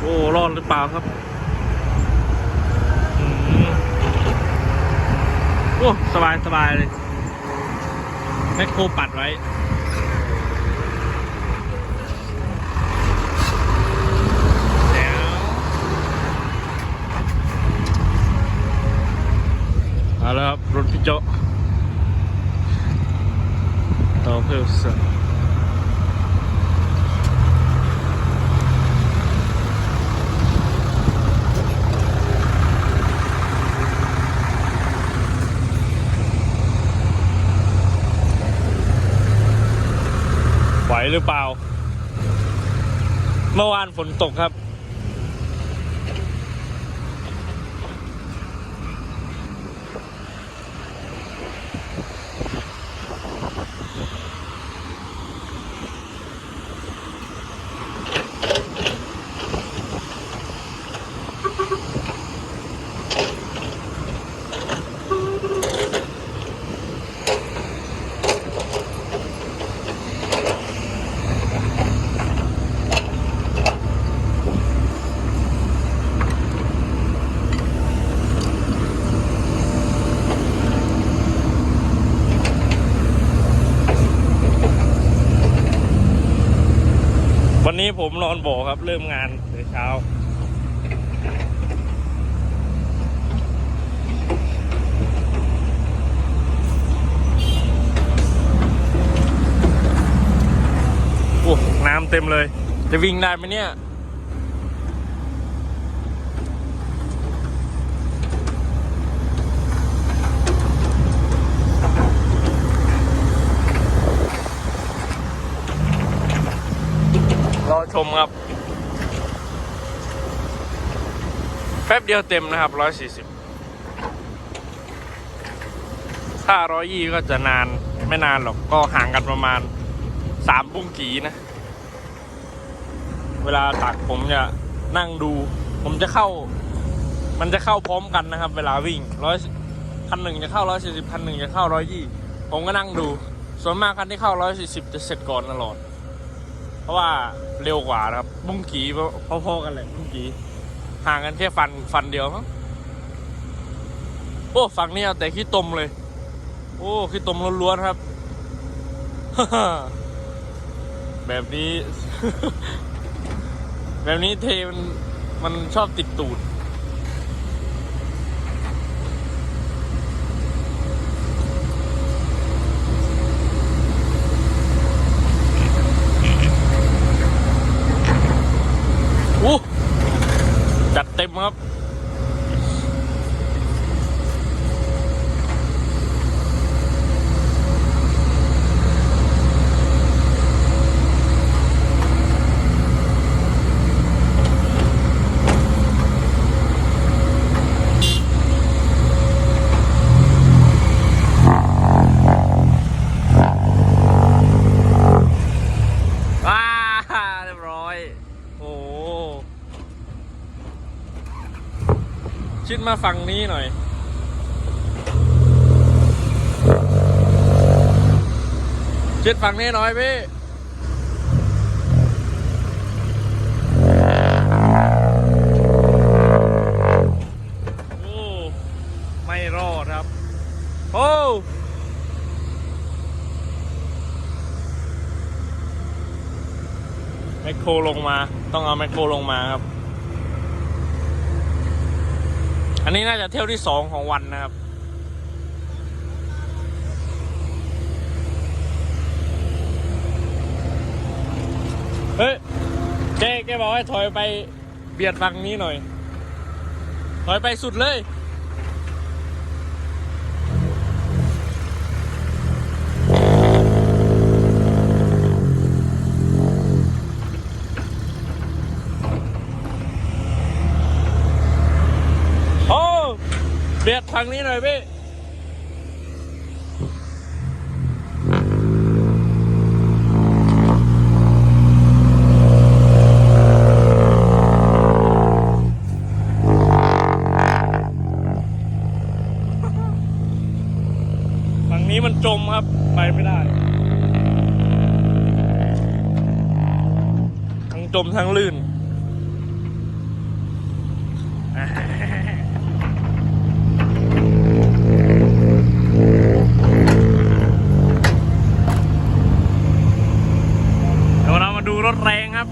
โอ้รอดหรือเปล่าครับอืมโอ้สบายสบายเลยแมคโครปัดไว้เดี๋ยวอาล้วครับรถพี่โจต่อเพิ่มเสริม หวหรือเปล่า เมื่อวานฝนตกครับ วันนี้ผมนอนบ่อครับ เริ่มงานแต่เช้า โอ้ น้ำเต็มเลย จะวิ่งได้ไหมเนี่ย ชมครับแป๊บเดียวเต็มนะครับร้อยสี่สิบถ้าร้อยยี่ก็จะนานไม่นานหรอกก็ห่างกันประมาณสามบุ้งกีนะ เวลาตักผมจะนั่งดู ผมจะเข้า มันจะเข้าพร้อมกันนะครับ เวลาวิ่งร้อยคันหนึ่งจะเข้าร้อยสี่สิบคันหนึ่งจะเข้าร้อยยี่ผมก็นั่งดู ส่วนมากคันที่เข้าร้อยสี่สิบจะเสร็จก่อนตลอด เพราะว่าเร็วกว่านะครับ บุ้งกีพอๆกันเลยบุ้งกีห่างกันแค่ฟันฟันเดียวมั้งโอ้ฝั่งนี้เอาแต่ขี้ตมเลย โอ้ขี้ตมล้วนๆครับ แบบนี้ แบบนี้เทมันมันชอบติดตูด อู้จัดเต็มครับ ว้าเรียบร้อย โอ้โหชิด มาฝั่งนี้หน่อย ชิดฝั่งนี้หน่อยพี่โอ้ไม่รอดครับ โอ้แมคโครลงมา ต้องเอาแมคโครลงมาครับ อันนี้น่าจะเที่ยวที่สองของวันนะครับ เฮ้ยแกแกบอกให้ถอยไปเบียดฝั่งนี้หน่อย ถอยไปสุดเลย โอ้เบียด ฝั่งนี้หน่อยพี่ฝั่งนี้มันจมครับ ไปไม่ได้ ทั้งจมทั้งลื่น รถแรงครับ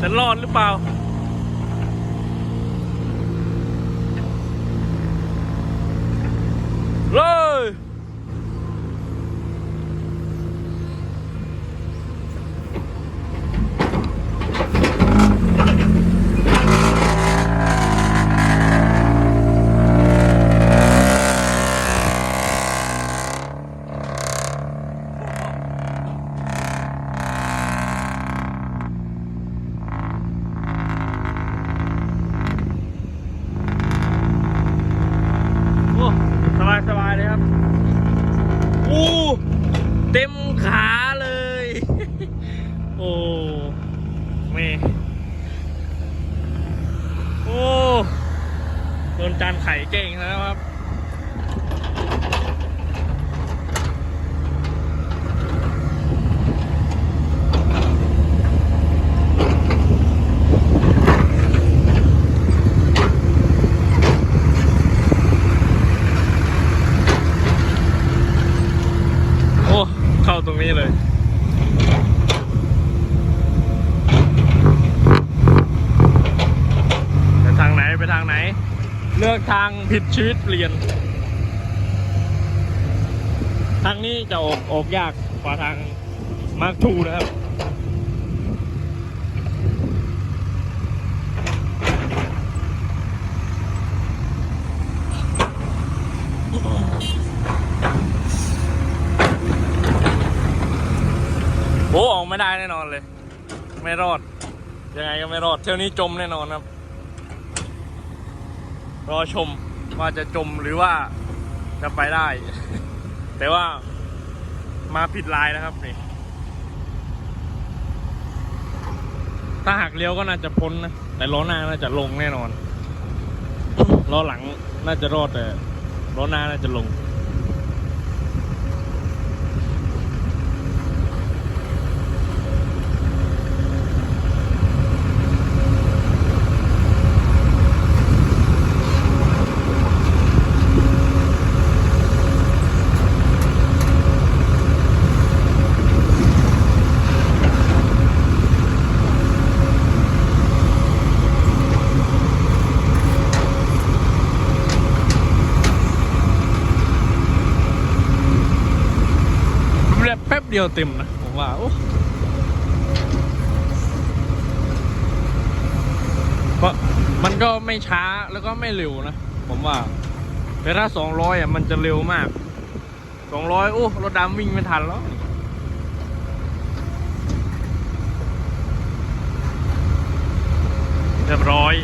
จะรอดหรือเปล่า เลย โอ้สบายสบายเลยครับอู้ เต็มขาเลย โอ้เมโอ้โดนจานไข่เก่งแล้วครับ โอ้ เข้าตรงนี้เลย ไปทางไหน ไปทางไหน เลือกทาง ผิดชีวิตเปลี่ยน ทางนี้จะออกออกยากกว่าทางมาร์คทูนะครับ โอ้ออกไม่ได้แน่นอนเลย ไม่รอด ยังไงก็ไม่รอด เที่ยวนี้จมแน่นอนครับ รอชม ว่าจะจมหรือว่าจะไปได้ แต่ว่ามาผิดลายนะครับนี่ ถ้าหักเลี้ยวก็น่าจะพ้นนะ แต่ล้อหน้าน่าจะลงแน่นอน ล้อหลังน่าจะรอดแต่ล้อหน้าน่าจะลง เดียวเต็มนะ ผมว่า โอ้เพราะมันก็ไม่ช้าแล้วก็ไม่เร็วนะ ผมว่า แต่ถ้าสองร้อยอะมันจะเร็วมากสองร้อยโอ้รถดำวิ่งไม่ทันแล้วเรียบร้อย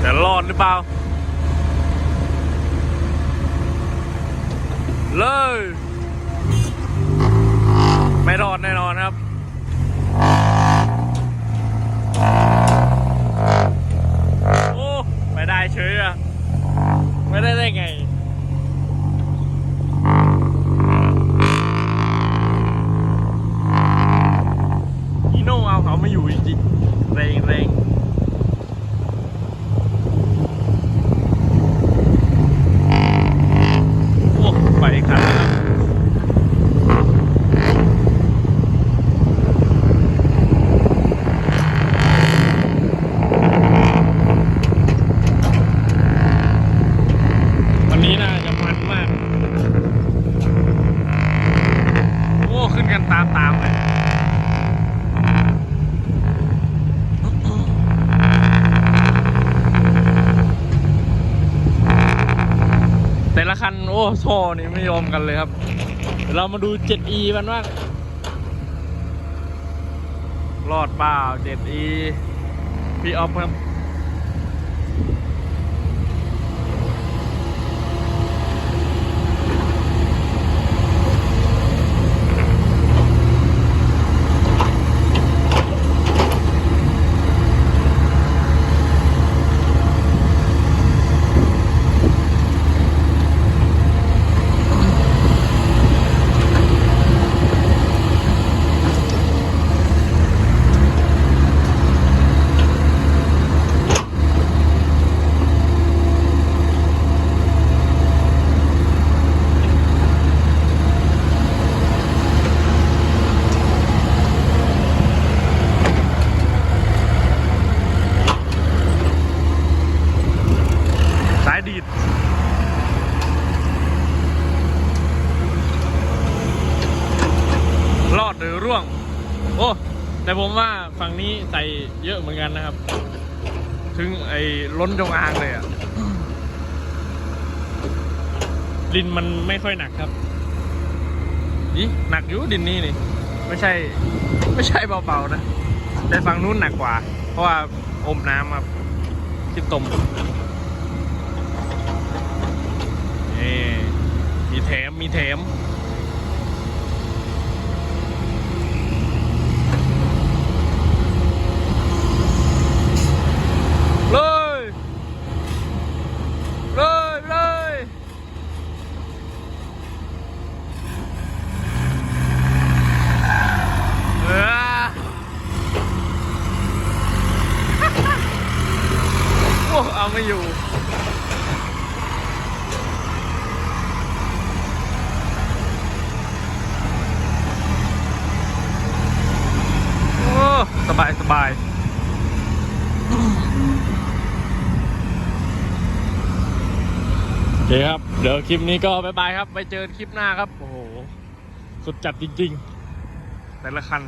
แต่รอดหรือเปล่า เลย ไม่รอดแน่นอนครับ โอ้ ไม่ได้เฉยอะไม่ได้ได้ไง อีโน่เอาเขาไม่อยู่จริงๆแรงแรงโอ้ไปอีกคันแล้วครับวันนี้น่าจะมันมาก โอ้ ขึ้นกันตามตามๆเลย แต่ โอ้โซ่นี่ไม่ยอมกันเลยครับ เรามาดู 7e กันว่ารอดเปล่า 7e พี่ออฟครับ ผมว่าฝั่งนี้ใส่เยอะเหมือนกันนะครับ ถึงไอ้ล้นจงอางเลยอะดินมันไม่ค่อยหนักครับนี่หนักอยู่ดินนี่นี่ ไม่ใช่ ไม่ใช่เบาๆนะ แต่ฝั่งนู้นหนักกว่า เพราะว่าอมน้ำครับที่ตมนี่มีแถมมีแถม เลย เลยเลยเออ โอ้เอาไม่อยู่ โอ้สบายสบาย โอ เคครับ เดี๋ยวคลิปนี้ก็บายบายครับ ไปเจอคลิปหน้าครับ โอ้โห สุดจัดจริง ๆ แต่ละคัน